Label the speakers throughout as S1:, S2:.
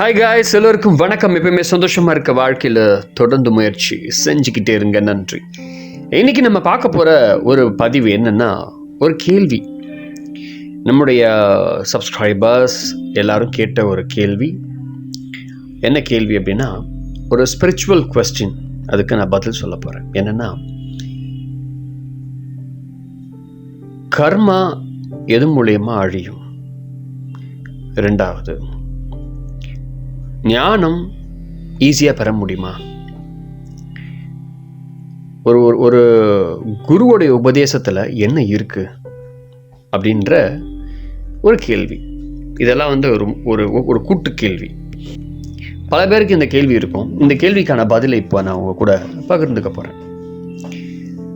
S1: Hi guys எல்லோருக்கும் வணக்கம். எப்பயுமே சந்தோஷமாக இருக்க வாழ்க்கையில் தொடர்ந்து முயற்சி செஞ்சுக்கிட்டே இருங்க நன்றி. இன்னைக்கு நம்ம பார்க்க போகிற ஒரு பதிவு என்னென்னா ஒரு கேள்வி. நம்முடைய சப்ஸ்கிரைபர்ஸ் எல்லாரும் கேட்ட ஒரு கேள்வி. என்ன கேள்வி அப்படின்னா ஒரு ஸ்பிரிச்சுவல் கொஸ்டின் அதுக்கு நான் பதில் சொல்ல போகிறேன் என்னன்னா கர்மா எது மூலயமா அழியும்? ரெண்டாவது ஞானம் ஈஸியாக பெற முடியுமா? ஒரு ஒரு- ஒரு குருவுடைய உபதேசத்தில் என்ன இருக்குது அப்படின்ற ஒரு கேள்வி. இதெல்லாம் வந்து ஒரு ஒரு ஒரு கூட்டு கேள்வி. பல பேருக்கு இந்த கேள்வி இருக்கும். இந்த கேள்விக்கான பதிலை இப்போ நான் உங்கள் கூட பகிர்ந்துக்க போகிறேன்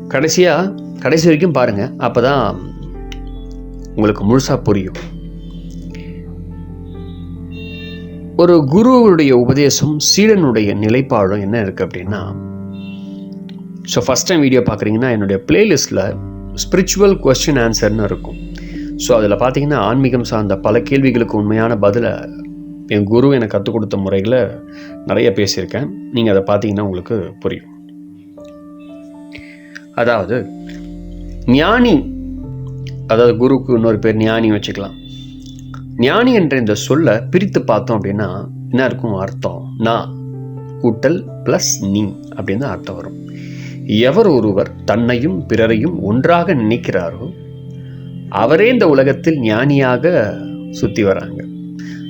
S1: கடைசியாக கடைசி வரைக்கும் பாருங்கள் அப்போ தான் உங்களுக்கு முழுசாக புரியும். ஒரு குருவுடைய உபதேசம் சீடனுடைய நிலைப்பாடும் என்ன இருக்குது அப்படின்னா ஸோ ஃபஸ்ட் டைம் வீடியோ பார்க்குறீங்கன்னா என்னுடைய பிளேலிஸ்ட்டில் ஸ்பிரிச்சுவல் கொஸ்டின் ஆன்சர்னு இருக்கும். ஸோ அதில் பார்த்தீங்கன்னா ஆன்மீகம் சார்ந்த பல கேள்விகளுக்கு உண்மையான பதிலை என் குரு எனக்கு கற்றுக் கொடுத்த முறைகளை நிறைய பேசியிருக்கேன். நீங்கள் அதை பார்த்தீங்கன்னா உங்களுக்கு புரியும். அதாவது ஞானி அதாவது குருக்கு இன்னொரு பேர் ஞானி வச்சுக்கலாம். ஞானி என்ற இந்த சொல்லை பிரித்து பார்த்தோம் அப்படின்னா என்ன இருக்கும் அர்த்தம்? நான் கூட்டல் ப்ளஸ் நீ அப்படின்னு தான் அர்த்தம் வரும். எவர் ஒருவர் தன்னையும் பிறரையும் ஒன்றாக நினைக்கிறாரோ அவரே இந்த உலகத்தில் ஞானியாக சுற்றி வராங்க.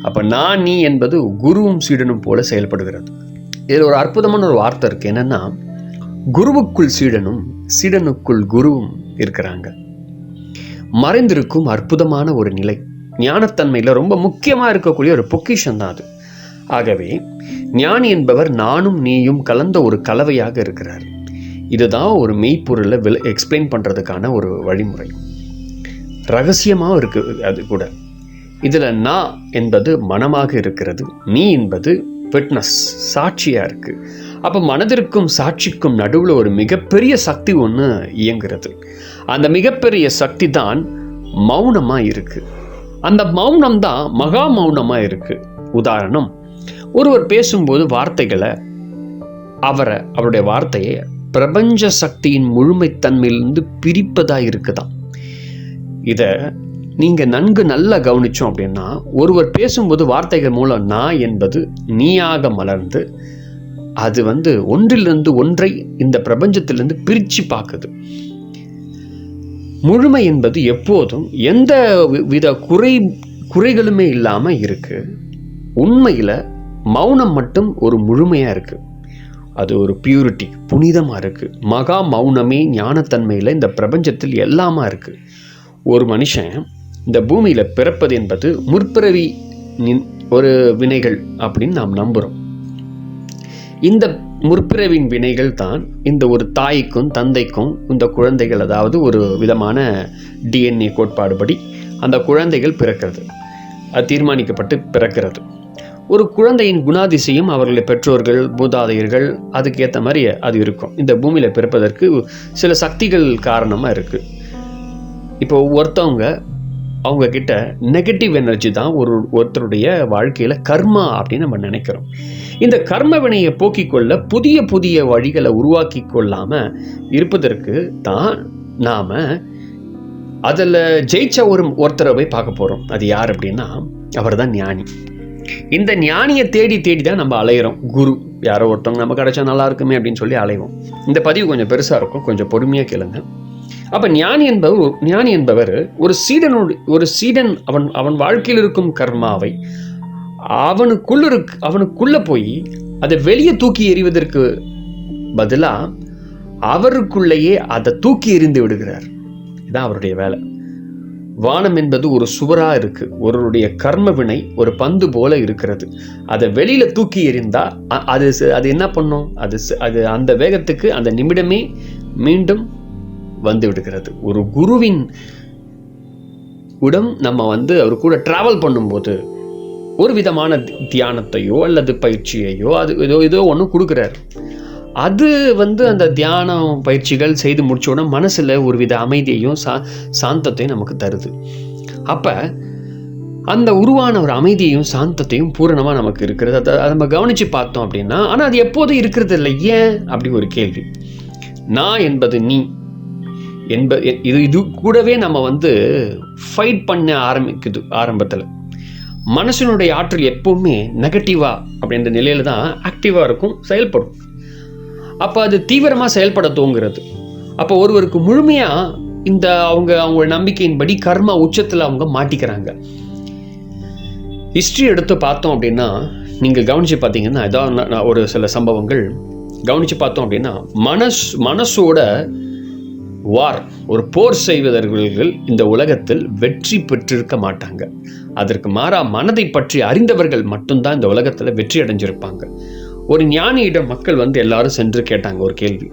S1: அப்போ நான் நீ என்பது குருவும் சீடனும் போல செயல்படுகிறது. இதில் ஒரு அற்புதமான ஒரு வார்த்தை இருக்கு. என்னன்னா குருவுக்குள் சீடனும் சீடனுக்குள் குருவும் இருக்கிறாங்க. மறைந்திருக்கும் அற்புதமான ஒரு நிலை. ஞானத்தன்மையில் ரொம்ப முக்கியமாக இருக்கக்கூடிய ஒரு பொக்கிஷம் தான் அது. ஆகவே ஞானி என்பவர் நானும் நீயும் கலந்த ஒரு கலவையாக இருக்கிறார். இதுதான் ஒரு மெய்ப்பொருளை வில எக்ஸ்பிளைன் பண்ணுறதுக்கான ஒரு வழிமுறை. ரகசியமாக இருக்கு அது கூட. இதில் நான் என்பது மனமாக இருக்கிறது நீ என்பது ஃபிட்னஸ் சாட்சியாக இருக்குது அப்போ மனதிற்கும் சாட்சிக்கும் நடுவில் ஒரு மிகப்பெரிய சக்தி ஒன்று இயங்குறது. அந்த மிகப்பெரிய சக்தி தான் மௌனமாக இருக்குது அந்த மௌனம் தான் மகா மௌனமாக இருக்குது உதாரணம் ஒருவர் பேசும்போது வார்த்தைகளை அவரை அவருடைய வார்த்தையை பிரபஞ்ச சக்தியின் முழுமைத்தன்மையிலிருந்து பிரிப்பதாக இருக்குதான் இதை நீங்கள் நன்கு நல்லா கவனிச்சோம் அப்படின்னா ஒருவர் பேசும்போது வார்த்தைகள் மூலம் நான் என்பது நீயாக மலர்ந்து அது வந்து ஒன்றிலிருந்து ஒன்றை இந்த பிரபஞ்சத்திலிருந்து பிரித்து பார்க்குது. முழுமை என்பது எப்போதும் எந்த வி- வித குறை குறைகளுமே இல்லாமல் இருக்குது உண்மையில் மௌனம் மட்டும் ஒரு முழுமையாக இருக்குது அது ஒரு பியூரிட்டி புனிதமாக இருக்குது மகா மௌனமே ஞானத்தன்மையில் இந்த பிரபஞ்சத்தில் எல்லாமா இருக்குது ஒரு மனுஷன் இந்த பூமியில் பிறப்பது என்பது முற்பிறவி ஒரு வினைகள் அப்படின்னு நாம் நம்புகிறோம் இந்த முற்பிறவின் வினைகள் தான் இந்த ஒரு தாய்க்கும் தந்தைக்கும் இந்த குழந்தைகள் அதாவது ஒரு விதமான டிஎன்ஏ கோட்பாடுபடி அந்த குழந்தைகள் பிறக்கிறது. அது தீர்மானிக்கப்பட்டு பிறக்கிறது. ஒரு குழந்தையின் குணாதிசயம் அவர்களுடைய பெற்றோர்கள் மூதாதையர்கள் அதுக்கேற்ற மாதிரி அது இருக்கும். இந்த பூமியில் பிறப்பதற்கு சில சக்திகள் காரணமாக இருக்குது இப்போ ஒருத்தவங்க அவங்க கிட்ட நெகட்டிவ் எனர்ஜி தான் ஒரு ஒருத்தருடைய வாழ்க்கையில் கர்மா அப்படின்னு நம்ம நினைக்கிறோம். இந்த கர்ம வினையை போக்கிக் கொள்ள புதிய புதிய வழிகளை உருவாக்கி கொள்ளாமல் இருப்பதற்கு தான் நாம் அதில் ஜெயிச்ச ஒரு ஒருத்தரை போய் பார்க்க போகிறோம் அது யார் அப்படின்னா அவர் தான் ஞானி. இந்த ஞானியை தேடி தேடி தான் நம்ம அலையிறோம். குரு யாரோ ஒருத்தவங்க நம்ம கிடைச்சா நல்லா இருக்குமே அப்படின்னு சொல்லி அலைவோம். இந்த பதிவு கொஞ்சம் பெருசாக இருக்கும். கொஞ்சம் பொறுமையாக கேளுங்க. அப்போ ஞானி என்பவர் ஞானி என்பவர் ஒரு சீடனோடு ஒரு சீடன் அவன் அவன் வாழ்க்கையில் இருக்கும் கர்மாவை அவனுக்குள்ள இருக்கு அவனுக்குள்ளே போய் அதை வெளியே தூக்கி எறிவதற்கு பதிலாக அவருக்குள்ளேயே அதை தூக்கி எறிந்து விடுகிறார். இதுதான் அவருடைய வேலை. வானம் என்பது ஒரு சுவராக இருக்குது ஒருவருடைய கர்ம வினை ஒரு பந்து போல இருக்கிறது. அதை வெளியில் தூக்கி எறிந்தால் அது அது என்ன பண்ணும்? அது அது அந்த வேகத்துக்கு அந்த நிமிடமே மீண்டும் வந்து விடுகிறது. ஒரு குருவின் உடம் நம்ம வந்து அவர் கூட ட்ராவல் பண்ணும்போது ஒரு விதமான தியானத்தையோ அல்லது பயிற்சியையோ அது ஏதோ ஏதோ ஒன்று கொடுக்குறாரு. அது வந்து அந்த தியானம் பயிற்சிகள் செய்து முடிச்ச உடனே மனசில் ஒரு வித அமைதியையும் சா சாந்தத்தையும் நமக்கு தருது. அப்போ அந்த உருவான ஒரு அமைதியையும் சாந்தத்தையும் பூரணமாக நமக்கு இருக்கிறது. அதை நம்ம கவனித்து பார்த்தோம் அப்படின்னா ஆனால் அது எப்போதும் இருக்கிறது இல்லை ஏன்? அப்படி ஒரு கேள்வி. நான் என்பது நீ. என்ப இது இது கூடவே நம்ம வந்து ஃபைட் பண்ண ஆரம்பிக்குது ஆரம்பத்தில். மனசினுடைய ஆற்றல் எப்பவுமே நெகட்டிவா அப்படின்ற நிலையில தான் ஆக்டிவாக இருக்கும் செயல்படும். அப்போ அது தீவிரமாக செயல்பட தூங்குறது. அப்போ ஒருவருக்கு முழுமையாக இந்த அவங்க அவங்க நம்பிக்கையின்படி கர்மா உச்சத்தில் அவங்க மாட்டிக்கிறாங்க. ஹிஸ்ட்ரி எடுத்து பார்த்தோம் அப்படின்னா நீங்கள் கவனித்து பார்த்தீங்கன்னா ஏதாவது நான் ஒரு சில சம்பவங்கள். கவனித்து பார்த்தோம் அப்படின்னா மனஸ் மனசோட வார் ஒரு போர் செய்வதர்கள் இந்த உலகத்தில் வெற்றி பெற்றிருக்க மாட்டாங்க. அதற்கு மாறா மனதை பற்றி அறிந்தவர்கள் மட்டும்தான் இந்த உலகத்தில் வெற்றி அடைஞ்சிருப்பாங்க. ஒரு ஞானியிடம் மக்கள் வந்து எல்லாரும் சென்று கேட்டாங்க ஒரு கேள்வி.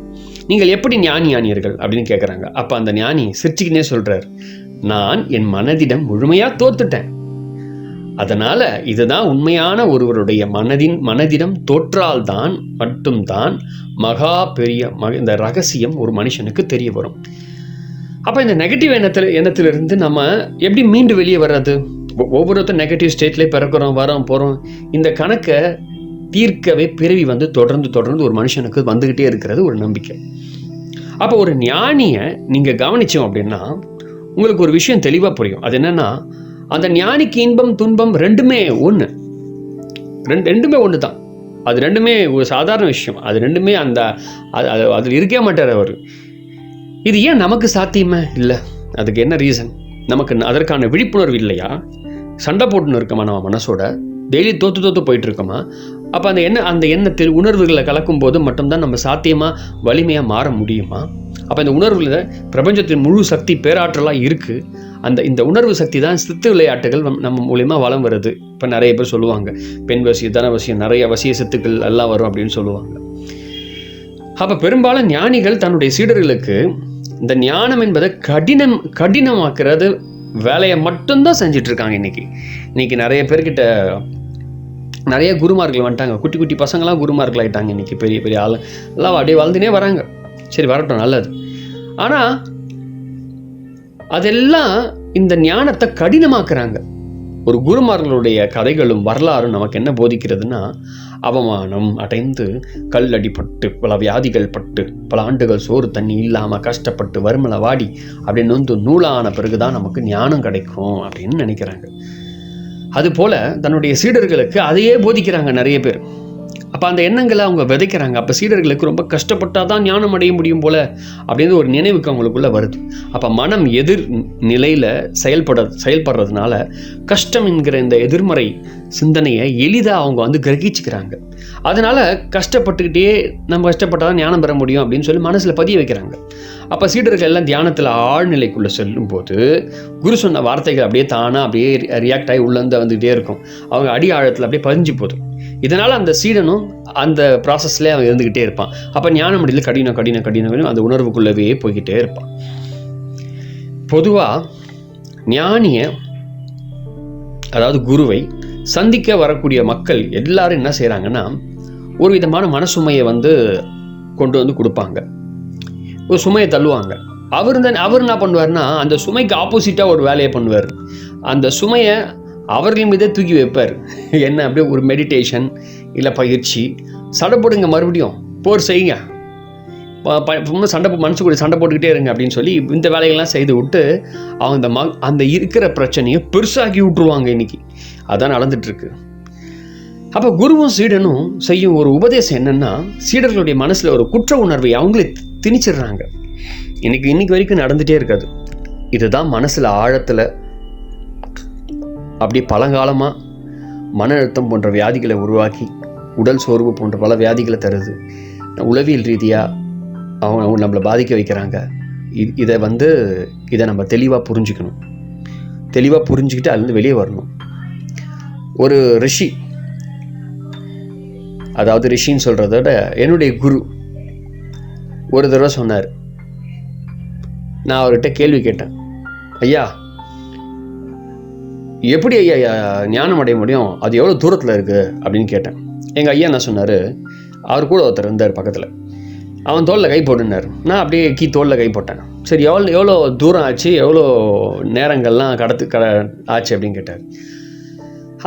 S1: நீங்கள் எப்படி ஞானி ஞானியர்கள் அப்படின்னு கேட்குறாங்க அப்போ அந்த ஞானி சிரிச்சுக்கினே சொல்கிறார் நான் என் மனதிடம் முழுமையாக தோத்துட்டேன். அதனால இதுதான் உண்மையான ஒருவருடைய மனதின் மனதிடம் தோற்றால்தான் மட்டும்தான் மகா பெரிய ம இந்த ரகசியம் ஒரு மனுஷனுக்கு தெரிய வரும். அப்போ இந்த நெகட்டிவ் எண்ணத்தில் எண்ணத்திலிருந்து நம்ம எப்படி மீண்டு வெளியே வர்றது? ஒவ்வொருத்தர் ஒவ்வொருத்தரும் நெகட்டிவ் ஸ்டேட்லேயே பிறக்கிறோம் வரோம் போகிறோம் இந்த கணக்கை தீர்க்கவே பிறவி வந்து தொடர்ந்து தொடர்ந்து ஒரு மனுஷனுக்கு வந்துக்கிட்டே இருக்கிறது ஒரு நம்பிக்கை. அப்போ ஒரு ஞானியை நீங்கள் கவனிச்சோம் அப்படின்னா உங்களுக்கு ஒரு விஷயம் தெளிவாக புரியும். அது என்னென்னா அந்த ஞானிக்கு இன்பம் துன்பம் ரெண்டுமே ஒன்று ரெண்டு ரெண்டுமே ஒன்று தான் அது ரெண்டுமே ஒரு சாதாரண விஷயம். அது ரெண்டுமே அந்த அது அது அதில் இருக்கே மாட்டார் அவர். இது ஏன் நமக்கு சாத்தியமே? இல்லை. அதுக்கு என்ன ரீசன் நமக்கு அதற்கான விழிப்புணர்வு இல்லையா? சண்டை போட்டுன்னு இருக்கோமா நம்ம மனசோட? டெய்லி தோற்று தோற்று போயிட்டு இருக்கோமா? அப்போ அந்த எண்ண அந்த எண்ணத்தில் உணர்வுகளை கலக்கும் போது மட்டும்தான் நம்ம சாத்தியமாக வலிமையாக மாற முடியுமா? அப்போ இந்த உணர்வில் பிரபஞ்சத்தின் முழு சக்தி பேராற்றலாக இருக்குது அந்த இந்த உணர்வு சக்தி தான் சித்து விளையாட்டுகள் நம்ம மூலியமா வளம் வருது. இப்போ நிறைய பேர் சொல்லுவாங்க பெண் வசியம் தன வசியம் நிறைய வசிய சித்துக்கள் எல்லாம் வரும் அப்படின்னு சொல்லுவாங்க. அப்போ பெரும்பாலும் ஞானிகள் தன்னுடைய சீடர்களுக்கு இந்த ஞானம் என்பதை கடினம் கடினமாக்குறது வேலையை மட்டும்தான் செஞ்சிட்ருக்காங்க இன்றைக்கி இன்னைக்கு நிறைய பேர்கிட்ட நிறைய குருமார்கள் வந்துட்டாங்க. குட்டி குட்டி பசங்களாம் குருமார்கள் ஆகிட்டாங்க இன்றைக்கி பெரிய பெரிய ஆள் எல்லாம் அப்படியே வளர்ந்துனே வராங்க. சரி வரட்டும் நல்லது. ஆனால் அதெல்லாம் இந்த ஞானத்தை கடினமாக்குறாங்க. ஒரு குருமார்களுடைய கதைகளும் வரலாறும் நமக்கு என்ன போதிக்கிறதுனா அவமானம் அடைந்து கல் அடிபட்டு பல வியாதிகள் பட்டு பல ஆண்டுகள் சோறு தண்ணி இல்லாமல் கஷ்டப்பட்டு வறுமலை வாடி அப்படின்னு வந்து நூலான பிறகுதான் நமக்கு ஞானம் கிடைக்கும் அப்படின்னு நினைக்கிறாங்க. அதுபோல தன்னுடைய சீடர்களுக்கு அதையே போதிக்கிறாங்க நிறைய பேர். அப்போ அந்த எண்ணங்களை அவங்க விதைக்கிறாங்க. அப்போ சீடர்களுக்கு ரொம்ப கஷ்டப்பட்டால் தான் ஞானம் அடைய முடியும் போல அப்படின்னு ஒரு நினைவுக்கு அவங்களுக்குள்ளே வருது. அப்போ மனம் எதிர் நிலையில் செயல்பட செயல்படுறதுனால கஷ்டம் என்கிற இந்த எதிர்மறை சிந்தனையை எளிதாக அவங்க வந்து கிரகிச்சுக்கிறாங்க. அதனால் கஷ்டப்பட்டுக்கிட்டே நம்ம கஷ்டப்பட்டால் தான் ஞானம் பெற முடியும் அப்படின்னு சொல்லி மனசில் பதிய வைக்கிறாங்க. அப்போ சீடர்கள் எல்லாம் தியானத்தில் ஆழ்நிலைக்குள்ளே செல்லும்போது குரு சொன்ன வார்த்தைகள் அப்படியே தானாக அப்படியே ரியாக்ட் ஆகி உள்ளேருந்து வந்துகிட்டே இருக்கும். அவங்க அடி ஆழத்தில் அப்படியே பதிஞ்சு போதும். இதனால் அந்த சீடனும் அந்த ப்ராசஸ்லேயே அவன் இருந்துக்கிட்டே இருப்பான். அப்போ ஞான முடியல கடினம் கடினம் கடினம் கடினம் அந்த உணர்வுக்குள்ளவே போய்கிட்டே இருப்பான். பொதுவாக ஞானிய அதாவது குருவை சந்திக்க வரக்கூடிய மக்கள் எல்லாரும் என்ன செய்கிறாங்கன்னா ஒரு விதமான மனசுமையை வந்து கொண்டு வந்து கொடுப்பாங்க. ஒரு சுமையை தள்ளுவாங்க. அவர் தான் அவர் என்ன பண்ணுவார்னா அந்த சுமைக்கு ஆப்போசிட்டாக ஒரு வேலையை பண்ணுவார். அந்த சுமையை அவர்கள் மீதே தூக்கி வைப்பார். என்ன அப்படியே ஒரு மெடிடேஷன் இல்லை பயிற்சி. சண்டை போடுங்க மறுபடியும். போர் செய்யுங்க. ப- சண்டை போ- கூட சண்டை போட்டுக்கிட்டே இருங்க அப்படின்னு சொல்லி இந்த வேலைகள்லாம் செய்து விட்டு அவங்க அந்த ம அந்த இருக்கிற பிரச்சனையை பெருசாக்கி விட்ருவாங்க இன்னைக்கு. அதான் நடந்துட்டுருக்கு. அப்போ குருவும் சீடனும் செய்யும் ஒரு உபதேசம் என்னென்னா சீடர்களுடைய மனசில் ஒரு குற்ற உணர்வை அவங்களே திணிச்சிடுறாங்க. இன்னைக்கு இன்னைக்கு வரைக்கும் நடந்துகிட்டே இருக்காது. இதுதான் மனசில் ஆழத்தில் அப்படி பழங்காலமாக மன அழுத்தம் போன்ற வியாதிகளை உருவாக்கி உடல் சோர்வு போன்ற பல வியாதிகளை தருது. உளவியல் ரீதியாக அவங்க அவங்க நம்மளை பாதிக்க வைக்கிறாங்க. இதை வந்து இதை நம்ம தெளிவாக புரிஞ்சுக்கணும். தெளிவாக புரிஞ்சுக்கிட்டு அதுலேருந்து வெளியே வரணும். ஒரு ரிஷி அதாவது ரிஷின்னு சொல்கிறத விட என்னுடைய குரு ஒரு தடவை சொன்னார். நான் அவர்கிட்ட கேள்வி கேட்டேன். ஐயா எப்படி ஐயா ஞானம் அடைய முடியும்? அது எவ்வளோ தூரத்தில் இருக்குது அப்படின்னு கேட்டேன். எங்கள் ஐயா என்ன சொன்னார்? அவர் கூட ஒருத்தர் இருந்தார் பக்கத்தில். அவன் தோளில் கை போட்டுனார். நான் அப்படியே கீ தோளில் கை போட்டேன். சரி எவ்வளோ எவ்வளோ தூரம் ஆச்சு? எவ்வளோ நேரங்கள்லாம் கடத்து கட ஆச்சு அப்படின்னு கேட்டார்.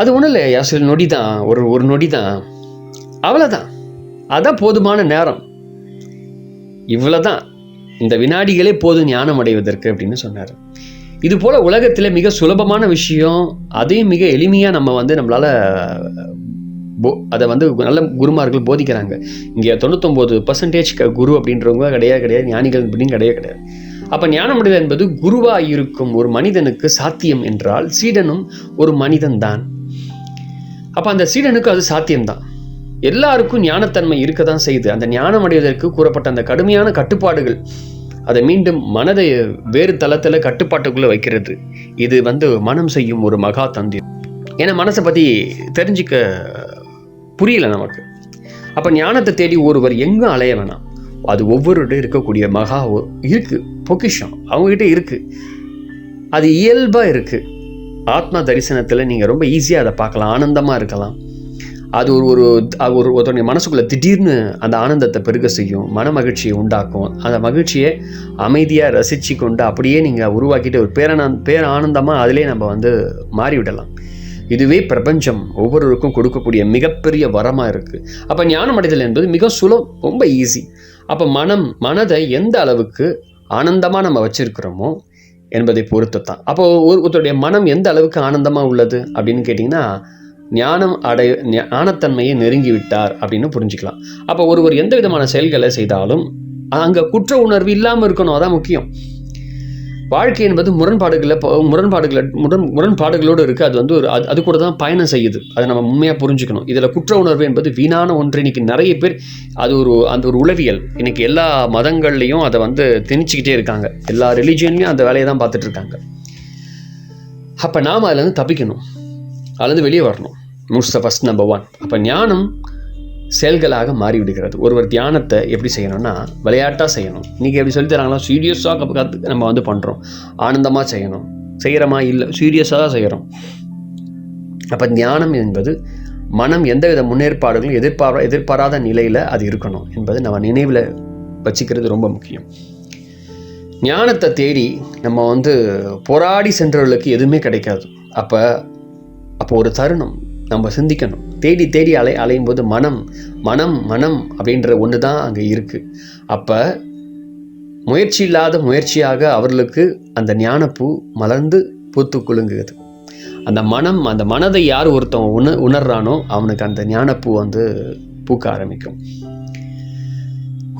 S1: அது ஒன்றும் இல்லை சில நொடி தான் ஒரு ஒரு நொடி தான் அவ்வளோதான் அதான் போதுமான நேரம். இவ்வளோதான் இந்த வினாடிகளே போதும் ஞானம் அடைவதற்கு அப்படின்னு சொன்னார். இது போல் உலகத்தில் மிக சுலபமான விஷயம் அதையும் மிக எளிமையாக நம்ம வந்து நம்மளால போ அதை வந்து நல்ல குருமார்கள் போதிக்கிறாங்க. இங்கே தொண்ணூத்தொம்பது பர்சன்டேஜ் குரு அப்படின்றவங்க கிடையாது கிடையாது ஞானிகள் அப்படின்னு கிடையாது கிடையாது. அப்போ ஞானமுடைதல் என்பது குருவாக இருக்கும் ஒரு மனிதனுக்கு சாத்தியம் என்றால் சீடனும் ஒரு மனிதன் தான் அப்போ அந்த சீடனுக்கு அது சாத்தியம்தான். எல்லாருக்கும் ஞானத்தன்மை இருக்க தான் செய்யுது. அந்த ஞானம் அடைவதற்கு கூறப்பட்ட அந்த கடுமையான கட்டுப்பாடுகள் அதை மீண்டும் மனதை வேறு தளத்தில் கட்டுப்பாட்டுக்குள்ளே வைக்கிறது. இது வந்து மனம் செய்யும் ஒரு மகா தந்திரம். ஏன்னா மனசை பற்றி தெரிஞ்சிக்க புரியல நமக்கு. அப்போ ஞானத்தை தேடி ஒருவர் எங்கும் அலைய வேணாம்? அது ஒவ்வொருடைய இருக்கக்கூடிய மகா இருக்குது இருக்கு. பொக்கிஷம். அவங்ககிட்ட இருக்கு. அது இயல்பாக இருக்கு. ஆத்மா தரிசனத்தில் நீங்கள் ரொம்ப ஈஸியாக அதை பார்க்கலாம். ஆனந்தமாக இருக்கலாம். அது ஒரு ஒரு ஒருத்தனுடைய ஒரு திடீர்னு அந்த ஆனந்தத்தை பெருக செய்யும் மன மகிழ்ச்சியை உண்டாக்கும். அந்த மகிழ்ச்சியை அமைதியாக ரசித்து கொண்டு அப்படியே நீங்கள் உருவாக்கிட்டு ஒரு பேரண பேர் ஆனந்தமாக அதிலே நம்ம வந்து மாறிவிடலாம். இதுவே பிரபஞ்சம் ஒவ்வொருவருக்கும் கொடுக்கக்கூடிய மிகப்பெரிய வரமாக இருக்குது அப்போ ஞானம் அடைதல் என்பது மிக சுலம் ரொம்ப ஈஸி அப்போ மனம் மனதை எந்த அளவுக்கு ஆனந்தமாக நம்ம வச்சுருக்கிறோமோ என்பதை பொறுத்து தான் அப்போது ஒரு ஒருத்தருடைய மனம் எந்த அளவுக்கு ஆனந்தமாக உள்ளது அப்படின்னு கேட்டிங்கன்னா ஞானம் அடைய ஞானத்தன்மையை நெருங்கி விட்டார் அப்படின்னு புரிஞ்சுக்கலாம். அப்போ ஒருவர் எந்த விதமான செயல்களை செய்தாலும் அங்கே குற்ற உணர்வு இல்லாமல் இருக்கணும் அதான் முக்கியம். வாழ்க்கை என்பது முரண்பாடுகளை முரண்பாடுகளை முரண் முரண்பாடுகளோடு இருக்குது அது வந்து ஒரு அது அது கூட தான் பயணம் செய்யுது. அதை நம்ம உண்மையாக புரிஞ்சுக்கணும். இதில் குற்ற உணர்வு என்பது வீணான ஒன்று. இன்னைக்கு நிறைய பேர் அது ஒரு அந்த ஒரு உளவியல். இன்றைக்கி எல்லா மதங்கள்லையும் அதை வந்து திணிச்சிக்கிட்டே இருக்காங்க. எல்லா ரிலீஜியன்லேயும் அந்த வேலையை தான் பார்த்துட்ருக்காங்க அப்போ நாம் அதுலேருந்து தப்பிக்கணும். அதுலேருந்து வெளியே வரணும். மூஸ் த ஃபஸ்ட் நம்பர் ஒன் அப்போ ஞானம் செயல்களாக மாறிவிடுகிறது. ஒருவர் தியானத்தை எப்படி செய்யணும்னா விளையாட்டாக செய்யணும். இன்றைக்கி எப்படி சொல்லி தராங்களா சீரியஸாக கற்று நம்ம வந்து பண்ணுறோம் ஆனந்தமாக செய்யணும். செய்கிறோமா இல்லை. சீரியஸாக தான் செய்கிறோம் அப்போ ஞானம் என்பது மனம் எந்தவித முன்னேற்பாடுகளும் எதிர்பாரா எதிர்பாராத நிலையில் அது இருக்கணும் என்பது நம்ம நினைவில் வச்சுக்கிறது ரொம்ப முக்கியம். ஞானத்தை தேடி நம்ம வந்து போராடி சென்றவர்களுக்கு எதுவுமே கிடைக்காது. அப்போ அப்போ ஒரு தருணம் நம்ம சிந்திக்கணும். தேடி தேடி அலை அலையும் போது மனம் மனம் மனம் அப்படின்ற ஒன்று தான் அங்கே இருக்குது அப்போ முயற்சி இல்லாத முயற்சியாக அவர்களுக்கு அந்த ஞானப்பூ மலர்ந்து பூத்து குலுங்குகிறது. அந்த மனம் அந்த மனதை யார் ஒருத்தன் உண உணர்றானோ அவனுக்கு அந்த ஞானப்பூ வந்து பூக்க ஆரம்பிக்கும்.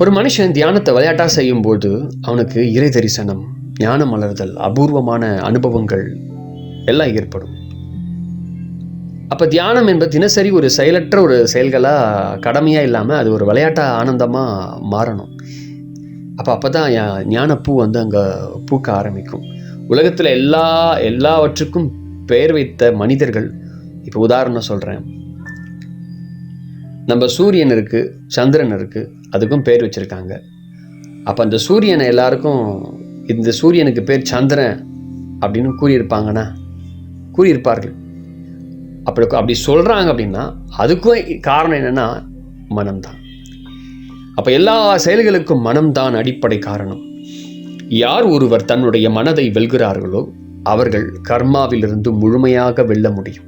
S1: ஒரு மனுஷன் தியானத்தை விளையாட்டாக செய்யும்போது அவனுக்கு இறை தரிசனம் ஞான மலர்தல் அபூர்வமான அனுபவங்கள் எல்லாம் ஏற்படும். அப்போ தியானம் என்பது தினசரி ஒரு செயலற்ற ஒரு செயல்களாக கடமையாக இல்லாமல் அது ஒரு விளையாட்டாக ஆனந்தமாக மாறணும். அப்போ அப்போ தான் ஞானப்பூ வந்து அங்கே பூக்க ஆரம்பிக்கும். உலகத்தில் எல்லா எல்லாவற்றுக்கும் பெயர் வைத்த மனிதர்கள் இப்போ உதாரணம் சொல்கிறேன் நம்ம சூரியன் இருக்குது சந்திரன் இருக்குது அதுக்கும் பேர் வச்சுருக்காங்க. அப்போ அந்த சூரியனை எல்லாருக்கும் இந்த சூரியனுக்கு பேர் சந்திரன் அப்படின்னு கூறியிருப்பாங்கன்னா கூறியிருப்பார்கள். அப்படி அப்படி சொல்கிறாங்க அப்படின்னா அதுக்கும் காரணம் என்னென்னா மனம்தான். அப்போ எல்லா செயல்களுக்கும் மனம்தான் அடிப்படை காரணம். யார் ஒருவர் தன்னுடைய மனதை வெல்கிறார்களோ அவர்கள் கர்மாவிலிருந்து முழுமையாக வெல்ல முடியும்.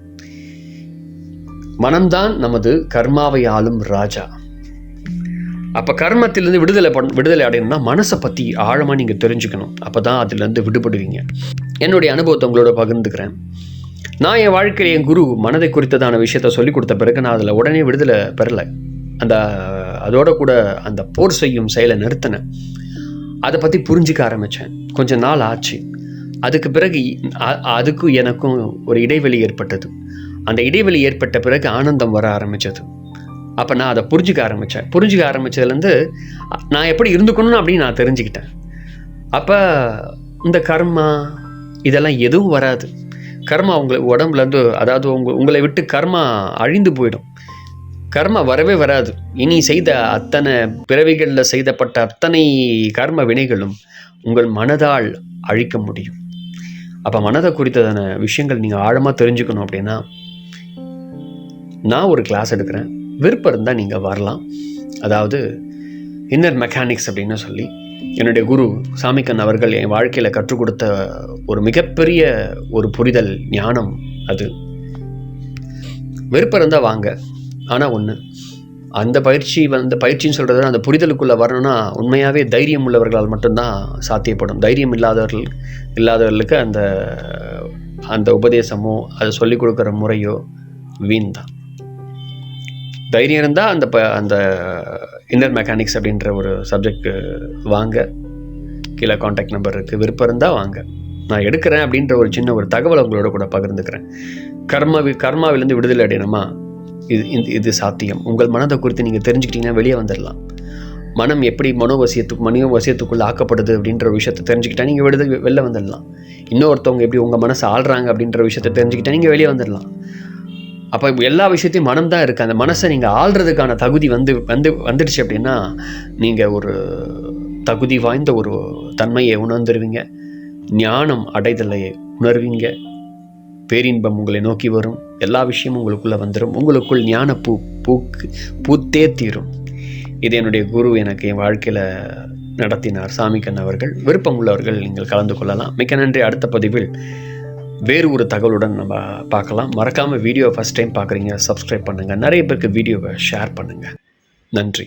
S1: மனம்தான் நமது கர்மாவை ஆளும் ராஜா. அப்போ கர்மத்திலிருந்து விடுதலை பண் விடுதலை அடையணும்னா மனசை பற்றி ஆழமாக நீங்கள் தெரிஞ்சுக்கணும். அப்போ தான் அதுலேருந்து விடுபடுவீங்க. என்னுடைய அனுபவத்தை உங்களோட பகிர்ந்துக்கிறேன். நான் என் வாழ்க்கையில் என் குரு மனதை குறித்ததான விஷயத்த சொல்லி கொடுத்த பிறகு நான் அதில் உடனே விடுதலை பெறலை. அந்த அதோட கூட அந்த போர் செய்யும் செயலை நிறுத்தினேன். அதை பற்றி புரிஞ்சுக்க ஆரம்பித்தேன் கொஞ்ச நாள் ஆச்சு. அதுக்கு பிறகு அதுக்கும் எனக்கும் ஒரு இடைவெளி ஏற்பட்டது. அந்த இடைவெளி ஏற்பட்ட பிறகு ஆனந்தம் வர ஆரம்பித்தது அப்போ நான் அதை புரிஞ்சிக்க ஆரம்பித்தேன் புரிஞ்சுக்க ஆரம்பித்ததுலேருந்து நான் எப்படி இருந்துக்கணும்னு அப்படின்னு நான் தெரிஞ்சுக்கிட்டேன். அப்போ இந்த கர்மா இதெல்லாம் எதுவும் வராது. கர்மா உங்களை உடம்புலேருந்து அதாவது உங்க உங்களை விட்டு கர்மா அழிந்து போயிடும். கர்மா வரவே வராது. இனி செய்த அத்தனை பிறவிகளில் செய்தப்பட்ட அத்தனை கர்ம வினைகளும் உங்கள் மனதால் அழிக்க முடியும். அப்போ மனதை குறித்ததான விஷயங்கள் நீங்கள் ஆழமாக தெரிஞ்சுக்கணும் அப்படின்னா நான் ஒரு கிளாஸ் எடுக்கிறேன். விருப்பம் இருந்தால் நீங்கள் வரலாம். அதாவது இன்னர் மெக்கானிக்ஸ் அப்படின்னு சொல்லி என்னுடைய குரு சாமிக்கன் அவர்கள் என் வாழ்க்கையில் கற்றுக் கொடுத்த ஒரு மிகப்பெரிய ஒரு புரிதல் ஞானம் அது. விருப்பம் இருந்தால் வாங்க. ஆனால் ஒன்று அந்த பயிற்சி வந்து பயிற்சின்னு சொல்கிறது அந்த புரிதலுக்குள்ளே வரணும்னா உண்மையாகவே தைரியம் உள்ளவர்களால் மட்டும்தான் சாத்தியப்படும். தைரியம் இல்லாதவர்கள் இல்லாதவர்களுக்கு அந்த அந்த உபதேசமோ அதை சொல்லிக் கொடுக்குற முறையோ வீண் தான். தைரியம் இருந்தால் அந்த ப அந்த இன்னர் மெக்கானிக்ஸ் அப்படின்ற ஒரு சப்ஜெக்ட் வாங்க. கீழே காண்டாக்ட் நம்பர் இருக்குது விருப்பம் இருந்தால் வாங்க. நான் எடுக்கிறேன் அப்படின்ற ஒரு சின்ன ஒரு தகவலை உங்களோட கூட பகிர்ந்துக்கிறேன். கர்மாவி கர்மாவிலேருந்து விடுதலை அடையணுமா? இது இந்த இது சாத்தியம். உங்கள் மனதை குறித்து நீங்கள் தெரிஞ்சுக்கிட்டீங்கன்னா வெளியே வந்துடலாம் மனம் எப்படி மனோவசியத்துக்கு மனித வசியத்துக்குள்ளே ஆக்கப்படுது அப்படின்ற ஒரு விஷயத்தை தெரிஞ்சுக்கிட்டா நீங்கள் விடுதல் வெளில வந்துடலாம் இன்னொருத்தவங்க எப்படி உங்கள் மனசை ஆள்றாங்க அப்படின்ற விஷயத்தை தெரிஞ்சுக்கிட்டா நீங்கள் வெளியே வந்துடலாம் அப்போ எல்லா விஷயத்தையும் மனம் தான் இருக்குது அந்த மனசை நீங்கள் ஆள்றதுக்கான தகுதி வந்து வந்து வந்துடுச்சு அப்படின்னா நீங்கள் ஒரு தகுதி வாய்ந்த ஒரு தன்மையை உணர்ந்துருவீங்க. ஞானம் அடைதலை உணர்வீங்க. பேரின்பம் உங்களை நோக்கி வரும். எல்லா விஷயமும் உங்களுக்குள்ளே வந்துடும் உங்களுக்குள் ஞான பூ பூக்கு பூத்தே தீரும். இது என்னுடைய குரு எனக்கு என் வாழ்க்கையில் நடத்தினார். சாமிக்கன் அவர்கள் விருப்பம் உள்ளவர்கள் நீங்கள் கலந்து கொள்ளலாம். மிக்க நன்றி. அடுத்த பதிவில் வேறு ஒரு தகவலுடன் நம்ம பார்க்கலாம். மறக்காமல் வீடியோ ஃபஸ்ட் டைம் பார்க்குறீங்க சப்ஸ்கிரைப் பண்ணுங்கள் நிறைய பேருக்கு வீடியோவை ஷேர் பண்ணுங்கள் நன்றி.